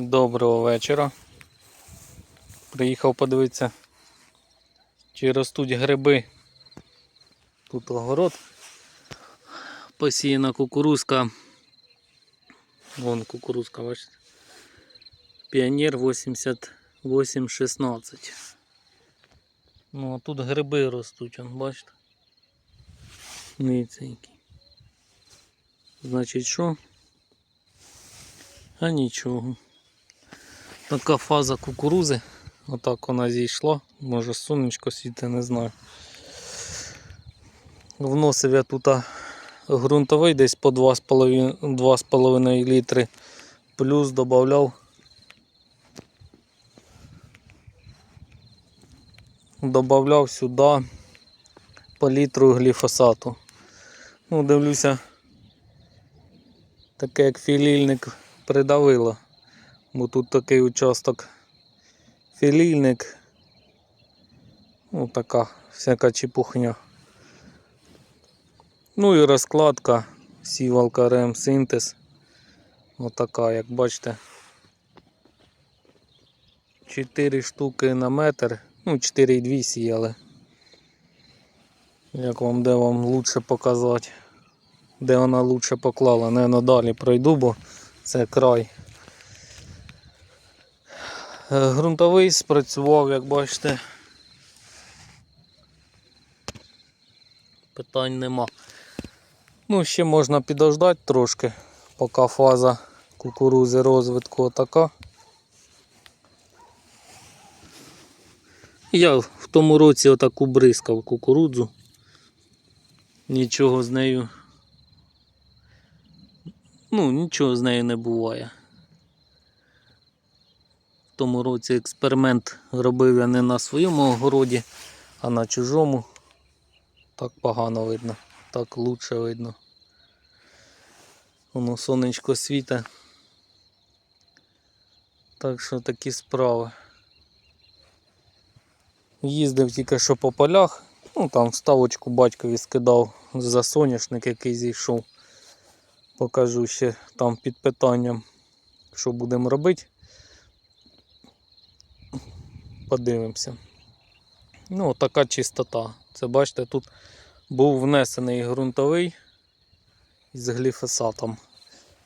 Доброго вечора. Приїхав подивитися, чи ростуть гриби. Тут огород. Посіяна кукурузка. Вон кукурузка, бачите. Піонер 8816. Ну а тут гриби ростуть, вон, бачите. Які. Значить що? А нічого. Така фаза кукурузи. Отак вона зійшла. Може сонечко світе, не знаю. Вносив я тут ґрунтовий десь по 2,5 2,5 літри. Плюс додавав. Добавляв сюди по літру гліфосату. Ну, дивлюся, таке як філільник придавило. Бо тут такий участок філільник. Ну така всяка чепухня. Ну і розкладка сівалка РМ синтез. Отака, як бачите. 4 штуки на метр. Ну, 4,2 сіяли. Як вам де вам лучше показати? Де вона лучше поклала? Наверно, далі пройду, бо це край. Ґрунтовий спрацював, як бачите. Питань нема. Ну, ще можна підождати трошки, поки фаза кукурузи розвитку така. Я в тому році отаку бризкав кукурудзу. Нічого з нею. Ну, нічого з нею не буває. Тому році експеримент робив я не на своєму огороді, а на чужому. Так погано видно, так лучше видно. Воно сонечко світе. Так що такі справи. Їздив тільки що по полях, ну там вставочку батькові скидав за соняшник, який зійшов. Покажу ще там під питанням, що будемо робити. Подивимося. Ну, така чистота. Це бачите, тут був внесений ґрунтовий з гліфосатом.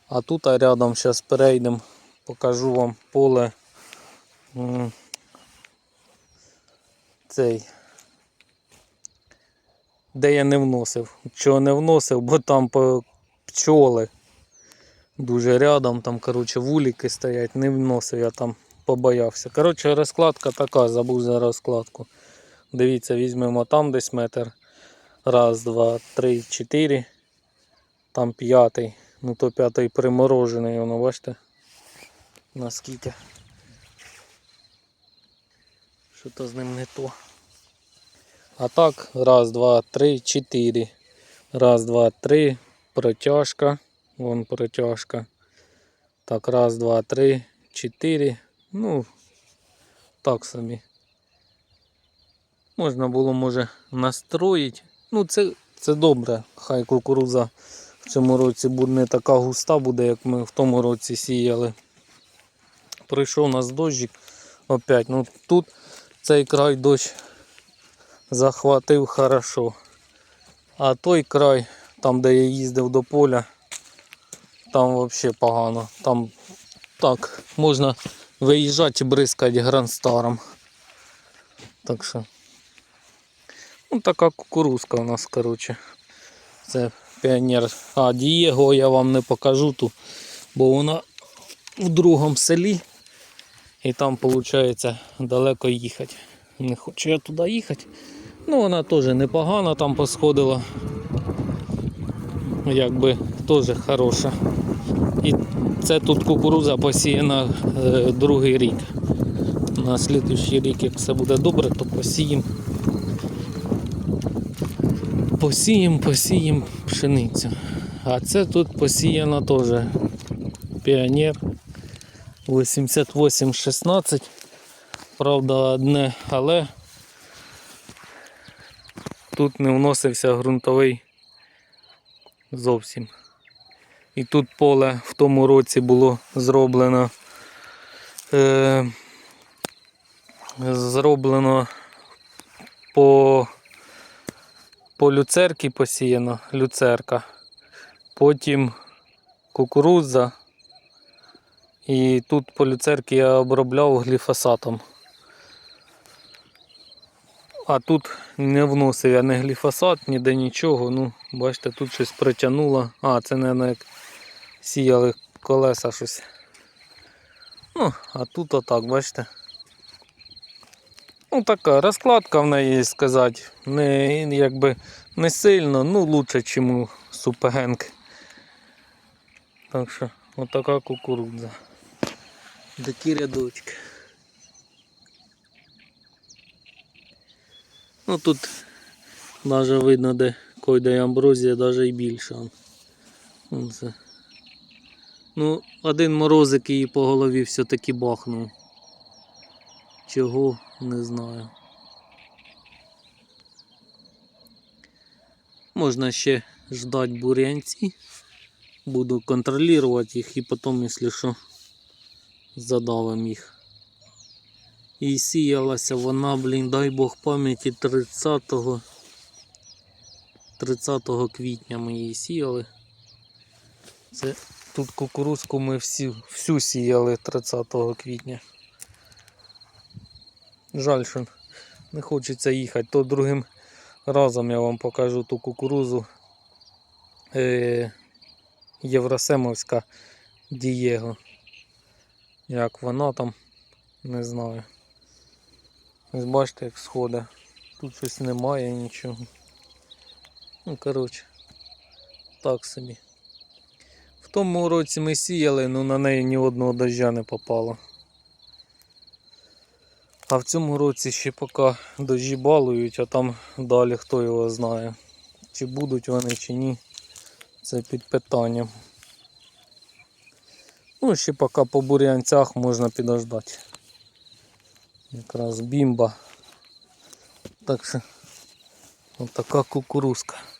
А тут а рядом зараз перейдемо, покажу вам поле цей. Де я не вносив. Чого не вносив, бо там пчоли дуже рядом, там, коротше, вулики стоять, не вносив я там, побоявся. Коротше, розкладка така, забув за розкладку. Дивіться, візьмемо там десь метр. Раз, два, три, чотири. Там п'ятий. Ну то п'ятий приморожений, воно бачите? Наскільки. Що то з ним не то. А так, раз, два, три, чотири. Раз, два, три. Протяжка. Вон протяжка. Так, раз, два, три, чотири. Ну, так собі. Можна було, може, настроїти. Ну, це, це добре. Хай кукуруза в цьому році буде не така густа буде, як ми в тому році сіяли. Прийшов у нас дощик опять. Ну, тут цей край дощ захватив хорошо. А той край, там де я їздив до поля, там взагалі погано. Там так, можна виїжджати і бризкати гранстаром. Так що. Ну, така кукурузка у нас, коротше. Це піонер. А Дієго я вам не покажу тут, бо вона в другому селі. І там, виходить, далеко їхати. Не хочу я туди їхати. Ну, вона теж непогана там посходила. Якби теж хороша. Це тут кукуруза посіяна е, другий рік. На слідуючий рік, як все буде добре, то посіємо. Посіємо, посіємо пшеницю. А це тут посіяно теж піонер 8816. Правда, одне, але тут не вносився ґрунтовий зовсім. І тут поле в тому році було зроблено е, зроблено по, по люцерки посіяно, люцерка. Потім кукурудза. І тут по люцерки я обробляв гліфосатом. А тут не вносив я ні гліфосат, ніде нічого. Ну, бачите, тут щось притягнуло. А, це, мабуть, як сіяли колеса щось. Ну, а тут отак, бачите. Ну, така розкладка в неї, сказати, не, якби, не сильно, ну лучше, ніж у супегенк. Так що, отака кукурудза. Такі рядочки. Ну тут навіть видно, де койда амброзія, навіть і більше. он. Вон це. Ну, один морозик її по голові все-таки бахнув. Чого, не знаю. Можна ще ждати бурянці. Буду контролювати їх і потім, якщо що, задавим їх. І сіялася вона, блін, дай Бог пам'яті 30 30 квітня ми її сіяли. Це тут кукурузку ми всі, всю сіяли 30 квітня. Жаль, що не хочеться їхати. То другим разом я вам покажу ту кукурузу е, Євросемовська Дієго. Як вона там, не знаю. Ось бачите, як сходить. Тут щось немає нічого. Ну, коротше, так собі. Тому році ми сіяли, ну на неї ні одного дождя не попало. А в цьому році ще поки дожі балують, а там далі хто його знає. Чи будуть вони, чи ні. Це під питанням. Ну, ще поки по бурянцях можна підождати. Якраз бімба. Так що от така кукурузка.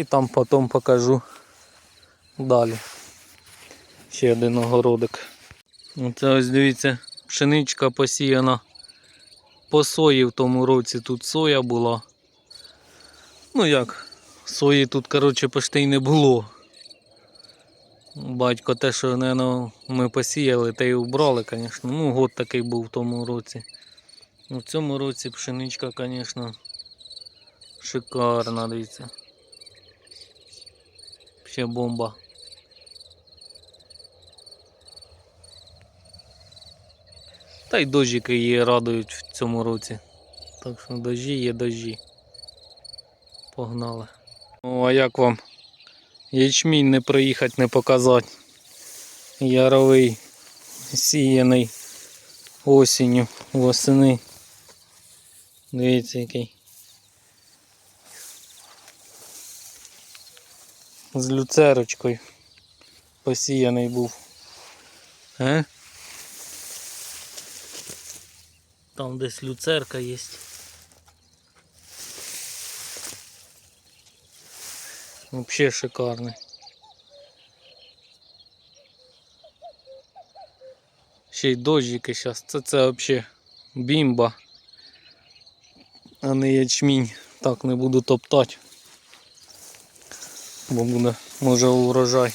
І там потім покажу далі. Ще один огородик. Оце ось дивіться, пшеничка посіяна по сої в тому році тут соя була. Ну як, сої тут, коротше, почти й не було. Батько те, що наверно, ми посіяли, те й убрали, звісно. Ну, год такий був в тому році. Ну, в цьому році пшеничка, звісно, шикарна, дивіться. Ще бомба. Та й дощики її радують в цьому році. Так що дожі є дожі. Погнали. Ну а як вам ячмінь не проїхати, не показати? Яровий, сіяний осінню, восени. Дивіться який. З люцерочкою посіяний був. Е? Там десь люцерка є. Вообще шикарний. Ще й дощики зараз. Це це взагалі бімба. А не ячмінь. Так не буду топтати. Бо буде може урожай.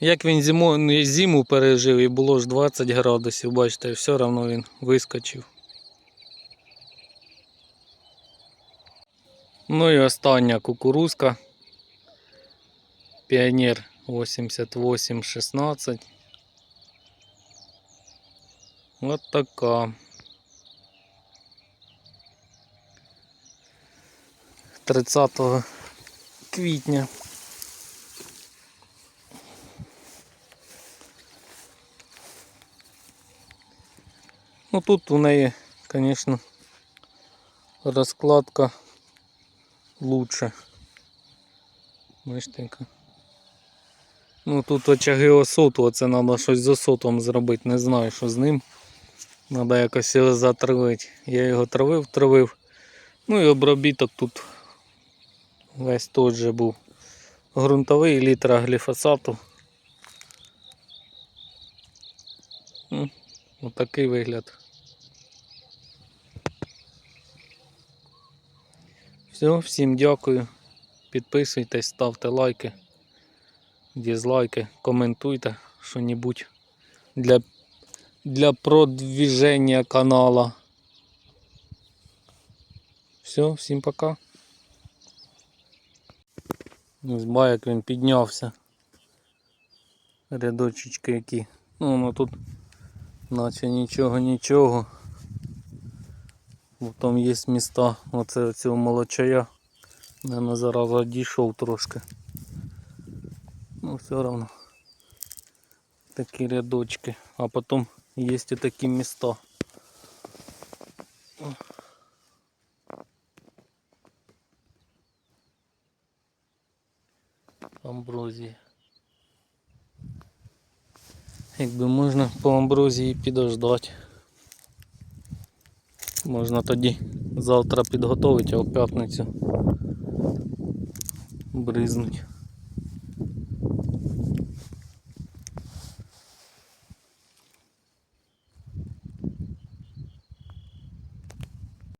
Як він зиму, зиму пережив і було ж 20 градусів, бачите, все одно він вискочив. Ну і остання кукурузка. Піонер 8816. От така. Тридцятого квітня. Ну тут у неї, звісно, розкладка лучше. Яка. Ну тут очаги осоту, оце треба щось з осотом зробити, не знаю, що з ним. Треба якось його затравити. Я його травив, травив. Ну і обробіток тут весь той же був. Грунтовий літра гліфосату. Отакий вигляд. Все, всім дякую. Підписуйтесь, ставте лайки, дізлайки, коментуйте що-небудь для, для продвіження канала. Все, всім пока. Ось як він піднявся. Рядочечки які. Ну, воно тут наче нічого, нічого. Бо там є міста. Оце цього молочая. Наверно, зараз дійшов трошки. Ну, все одно. Такі рядочки. А потім є і такі міста. Амброзії. Якби можна по амброзії підождати. Можна тоді завтра підготовити, а в п'ятницю бризнуть.